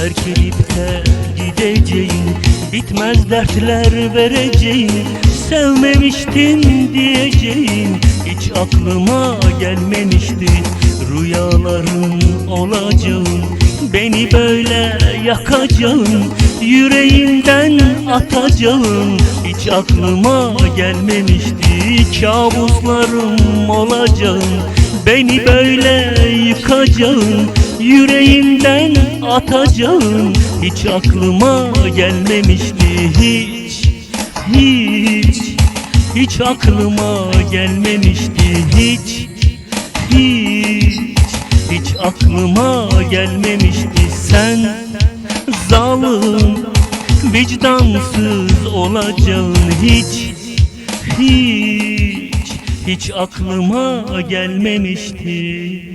Terk edip de gideceğim. Bitmez dertler vereceğim. Sevmemiştin diyeceğim. Hiç aklıma gelmemişti Rüyaların olacağım. Beni böyle yakacağım. Yüreğinden atacağım. Hiç aklıma gelmemişti Kabuslarım olacağım. Beni böyle yıkacağım. Yüreğimden atacağım Hiç aklıma gelmemişti Hiç, hiç Hiç aklıma gelmemişti Hiç, hiç Hiç aklıma gelmemişti Sen. Zalim Vicdansız olacaksın Hiç, hiç Hiç aklıma gelmemişti